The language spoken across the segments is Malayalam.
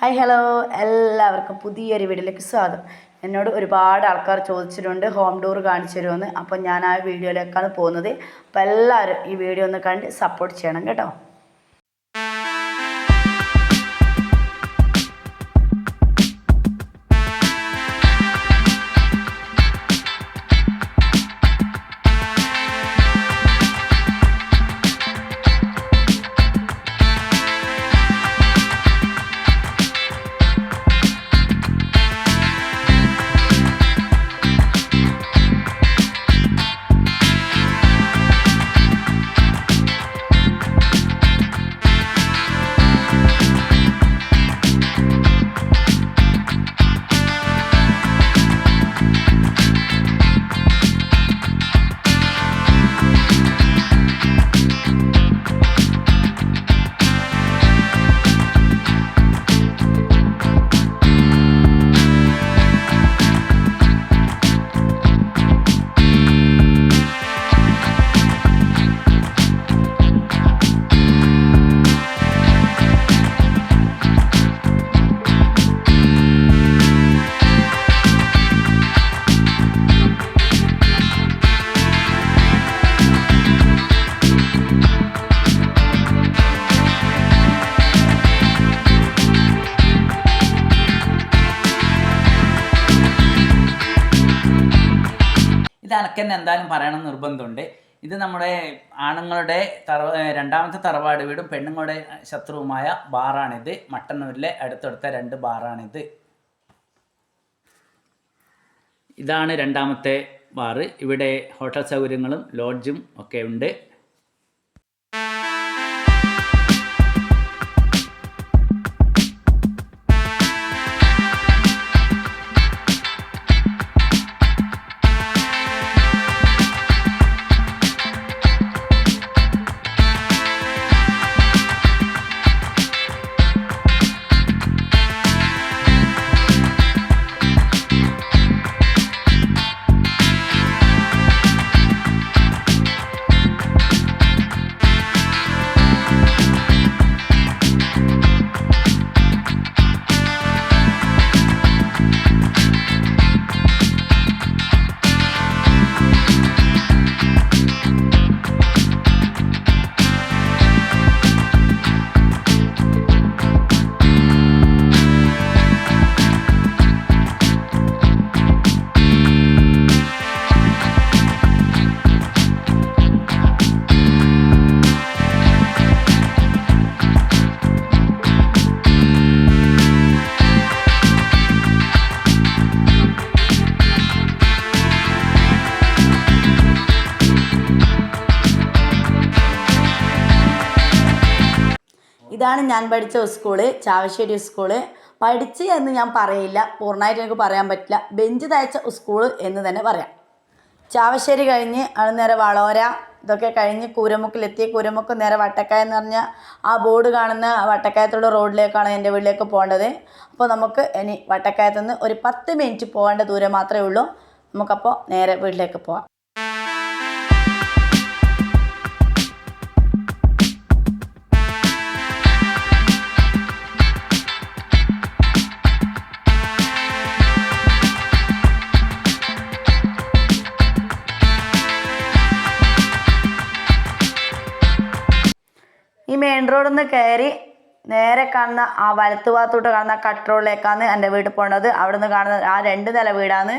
ഹായ് ഹലോ എല്ലാവർക്കും പുതിയൊരു വീഡിയോയിലേക്ക് സ്വാഗതം. എന്നോട് ഒരുപാട് ആൾക്കാർ ചോദിച്ചിട്ടുണ്ട് ഹോം ടൂർ കാണിച്ചു തരുമെന്ന് അപ്പോൾ ഞാൻ ആ വീഡിയോയിലേക്കാണ് പോകുന്നത്. അപ്പോൾ എല്ലാവരും ഈ വീഡിയോ ഒന്ന് കണ്ട് സപ്പോർട്ട് ചെയ്യണം കേട്ടോ. തന്നെ എന്തായാലും പറയണം നിർബന്ധമുണ്ട്. ഇത് നമ്മുടെ ആണുങ്ങളുടെ തറ രണ്ടാമത്തെ തറവാട് വീടും പെണ്ണുങ്ങളുടെ ശത്രുവുമായ ബാറാണിത്. മട്ടന്നൂരിലെ അടുത്തടുത്ത രണ്ട് ബാറാണിത്. ഇതാണ് രണ്ടാമത്തെ ബാറ്. ഇവിടെ ഹോട്ടൽ സൗകര്യങ്ങളും ലോഡ്ജും ഒക്കെ ഉണ്ട്. Bye. ഇതാണ് ഞാൻ പഠിച്ച സ്കൂൾ ചാവശ്ശേരി സ്കൂൾ. പഠിച്ച് എന്ന് ഞാൻ പറയില്ല. പൂർണമായിട്ട് എനിക്ക് പറയാൻ പറ്റില്ല. ബെഞ്ച് തയ്ച്ച സ്കൂൾ എന്ന് തന്നെ പറയാം. ചാവശ്ശേരി കഴിഞ്ഞ് അത് നേരെ വളോര ഇതൊക്കെ കഴിഞ്ഞ് കൂരമുക്കിലെത്തി. കൂരമുക്ക് നേരെ വട്ടക്കായ എന്ന് പറഞ്ഞാൽ ആ ബോർഡ് കാണുന്ന വട്ടക്കായത്തുള്ള റോഡിലേക്കാണ് എന്റെ വീട്ടിലേക്ക് പോകേണ്ടത്. അപ്പോൾ നമുക്ക് ഇനി വട്ടക്കായത്തുനിന്ന് ഒരു പത്ത് മിനിറ്റ് പോകേണ്ട ദൂരം മാത്രമേ ഉള്ളൂ. നമുക്കപ്പോൾ നേരെ വീട്ടിലേക്ക് പോവാം. റോഡിൽ നിന്ന് കയറി നേരെ കാണുന്ന ആ വലത്ത് ഭാഗത്തോട്ട് കാണുന്ന കട്ട് റോഡിലേക്കാണ് എന്റെ വീട്ടിൽ പോകേണ്ടത് അവിടെ നിന്ന് കാണുന്ന ആ രണ്ട് നില വീടാണ്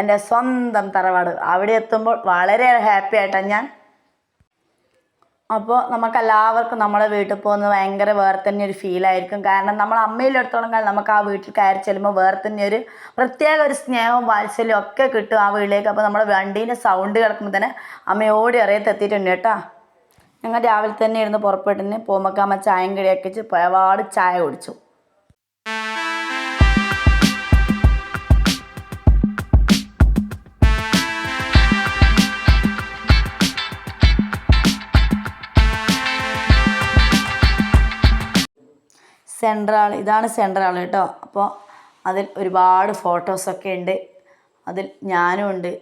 എന്റെ സ്വന്തം തറവാട്. അവിടെ എത്തുമ്പോൾ വളരെ ഹാപ്പി ആയിട്ടാണ് ഞാൻ. അപ്പോൾ നമുക്കെല്ലാവർക്കും നമ്മളെ വീട്ടിൽ പോകുന്നത് ഭയങ്കര വേറെ തന്നെ ഒരു ഫീലായിരിക്കും കാരണം നമ്മൾ അമ്മയിലെടുത്തോളം കാലം നമുക്ക് ആ വീട്ടിൽ കയറി ചെല്ലുമ്പോൾ വേറെ തന്നെ ഒരു പ്രത്യേക ഒരു സ്നേഹവും വാത്സല്യവും ഒക്കെ കിട്ടും ആ വീട്ടിലേക്ക്. അപ്പോൾ നമ്മുടെ വണ്ടീന്റെ സൗണ്ട് കേൾക്കുമ്പോൾ തന്നെ അമ്മയോടി അറിയത്തെത്തിയിട്ടുണ്ട് കേട്ടോ. ഞങ്ങൾ രാവിലെ തന്നെ ഇരുന്ന് പുറപ്പെട്ടിന് പോമക്കാമ ചായം കടിയാക്കി വെച്ച് ഒരുപാട് ചായ കുടിച്ചു. സെൻട്രൽ ഇതാണ് സെൻട്രൽ കേട്ടോ. അപ്പോൾ അതിൽ ഒരുപാട് ഫോട്ടോസൊക്കെ ഉണ്ട്. അതിൽ ഞാനും ഉണ്ട്.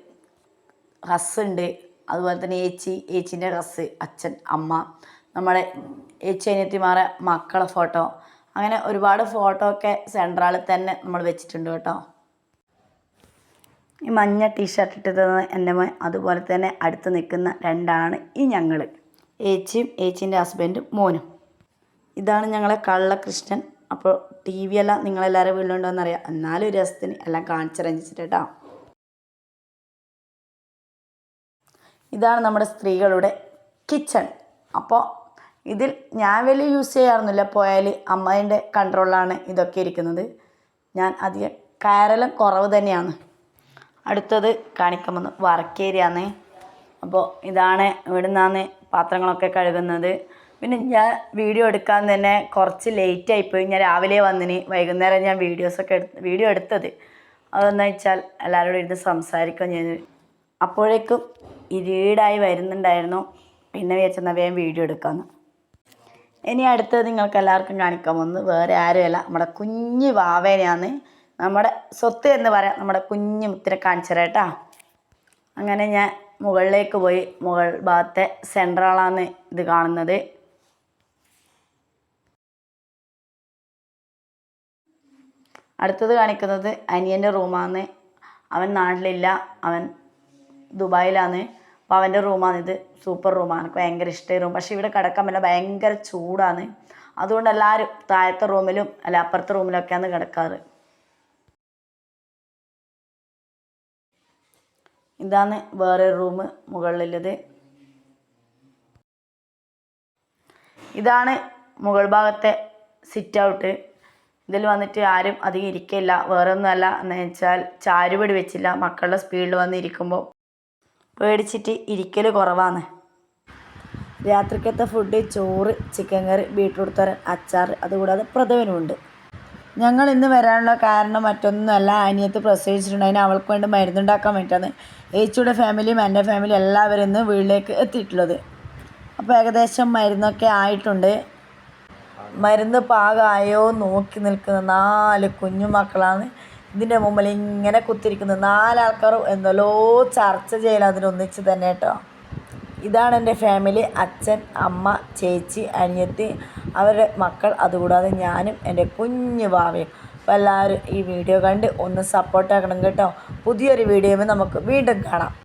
ഹസ്സുണ്ട് അതുപോലെ തന്നെ ഏച്ചി ഏച്ചീന്റെ ഡ്രസ്സ് അച്ഛൻ അമ്മ നമ്മുടെ ഏച്ചി അനിയത്തിമാരെ മക്കളെ ഫോട്ടോ അങ്ങനെ ഒരുപാട് ഫോട്ടോ ഒക്കെ സെൻട്രാളിൽ തന്നെ നമ്മൾ വെച്ചിട്ടുണ്ട് കേട്ടോ. ഈ മഞ്ഞ ടീഷർട്ട് ഇട്ടത് എന്റെ മോൻ അതുപോലെ തന്നെ അടുത്ത് നിൽക്കുന്ന രണ്ടാണ് ഈ ഞങ്ങൾ. ഏച്ചിയും ഏച്ചിന്റെ ഹസ്ബൻഡും മോനും. ഇതാണ് ഞങ്ങളെ കള്ളകൃഷ്ണൻ. അപ്പോൾ ടി വി എല്ലാം നിങ്ങളെല്ലാവരും വീട്ടിലുണ്ടോയെന്നറിയാം. എന്നാലും ഒരു രസത്തിന് എല്ലാം കാണിച്ചിറങ്ങിച്ചിട്ട് കേട്ടോ. ഇതാണ് നമ്മുടെ സ്ത്രീകളുടെ കിച്ചൺ. അപ്പോൾ ഇതിൽ ഞാൻ വലിയ യൂസ് ചെയ്യാറൊന്നുമില്ല. പോയാൽ അമ്മേന്റെ കൺട്രോളിലാണ് ഇതൊക്കെ ഇരിക്കുന്നത്. ഞാൻ അധികം കയറലും കുറവ് തന്നെയാണ്. അടുത്തത് കാണിക്കാൻ വന്നു അപ്പോൾ ഇതാണ് ഇവിടെ പാത്രങ്ങളൊക്കെ കഴുകുന്നത്. പിന്നെ ഞാൻ വീഡിയോ എടുക്കാൻ തന്നെ കുറച്ച് ലേറ്റ് ആയിപ്പോയി. ഞാൻ രാവിലെ വന്നിന്. വൈകുന്നേരം ഞാൻ വീഡിയോസൊക്കെ എടുത്ത് വീഡിയോ എടുത്തത്. അതെന്ന് വെച്ചാൽ എല്ലാവരോടും ഇരുന്ന് സംസാരിക്കാൻ ഞാൻ. അപ്പോഴേക്കും ഇരുടായി വരുന്നുണ്ടായിരുന്നു. പിന്നെ വിചാരിച്ചെന്നാൽ വേഗം വീഡിയോ എടുക്കാമെന്ന് ഇനി അടുത്തത് നിങ്ങൾക്ക് എല്ലാവർക്കും കാണിക്കാൻ പോകുന്നത് വേറെ ആരുമല്ല. നമ്മുടെ കുഞ്ഞ് വാവേനെയാണ് നമ്മുടെ സ്വത്ത് എന്ന് പറയാം. നമ്മുടെ കുഞ്ഞു മുത്തിനെ കാണിച്ചു അങ്ങനെ ഞാൻ മുകളിലേക്ക് പോയി. മുകൾ ഭാഗത്തെ സെൻട്രാളാന്ന് ഇത് കാണുന്നത്. അടുത്തത് കാണിക്കുന്നത് അനിയന്റെ റൂമാണ് അവൻ നാട്ടിലില്ല. അവൻ ദുബായിലാണ്. അപ്പോൾ അവന്റെ റൂമാണിത് സൂപ്പർ റൂമാണ്. എനിക്ക് ഭയങ്കര ഇഷ്ടമായ റൂം. പക്ഷേ ഇവിടെ കിടക്കാൻ പറ്റില്ല. ഭയങ്കര ചൂടാണ്. അതുകൊണ്ട് എല്ലാവരും താഴത്തെ റൂമിലും അല്ല അപ്പുറത്തെ റൂമിലൊക്കെയാണ് കിടക്കാറ്. ഇതാണ് വേറെ റൂം മുകളിലുള്ളത്. ഇതാണ് മുകൾ ഭാഗത്തെ സിറ്റ് ഔട്ട് ഇതിൽ വന്നിട്ട് ആരും അധികം ഇരിക്കില്ല വേറെ ഒന്നുമല്ല എന്ന് വെച്ചാൽ ചാരുപടി വെച്ചില്ല. മക്കളുടെ സ്പീഡിൽ വന്ന് ഇരിക്കുമ്പോൾ. പേടിച്ചിട്ട് ഇരിക്കൽ കുറവാണ് രാത്രിക്കത്തെ ഫുഡ് ചോറ് ചിക്കൻ കറി ബീട്രൂട്ട് തോരൻ അച്ചാർ അതുകൂടാതെ പ്രഥവനുമുണ്ട് ഞങ്ങൾ ഇന്ന് വരാനുള്ള കാരണം മറ്റൊന്നുമല്ല അനിയത്ത് പ്രസവിച്ചിട്ടുണ്ട്. അവൾക്ക് വേണ്ടി മരുന്നുണ്ടാക്കാൻ വേണ്ടിയിട്ടാണ്. ഏച്ചിയുടെ ഫാമിലിയും എന്റെ ഫാമിലിയും എല്ലാവരും ഇന്ന് വീട്ടിലേക്ക് എത്തിയിട്ടുള്ളത്. അപ്പോൾ ഏകദേശം മരുന്നൊക്കെ ആയിട്ടുണ്ട്. മരുന്ന് പാകമായോ നോക്കി നിൽക്കുന്ന നാല് കുഞ്ഞുമക്കളാണ്. ഇതിന്റെ മുമ്പിൽ ഇങ്ങനെ കുത്തിരിക്കുന്നത് നാലാൾക്കാർ എന്തല്ലോ ചർച്ച ചെയ്യല അതിനൊന്നിച്ച് തന്നെ കേട്ടോ. ഇതാണ് എന്റെ ഫാമിലി. അച്ഛൻ അമ്മ ചേച്ചി അനിയത്തി അവരുടെ മക്കൾ അതുകൂടാതെ ഞാനും എന്റെ കുഞ്ഞു ഭാവിയും അപ്പോൾ എല്ലാവരും ഈ വീഡിയോ കണ്ട് ഒന്ന് സപ്പോർട്ടാക്കണം കേട്ടോ. പുതിയൊരു വീഡിയോയിൽ നമുക്ക് വീണ്ടും കാണാം.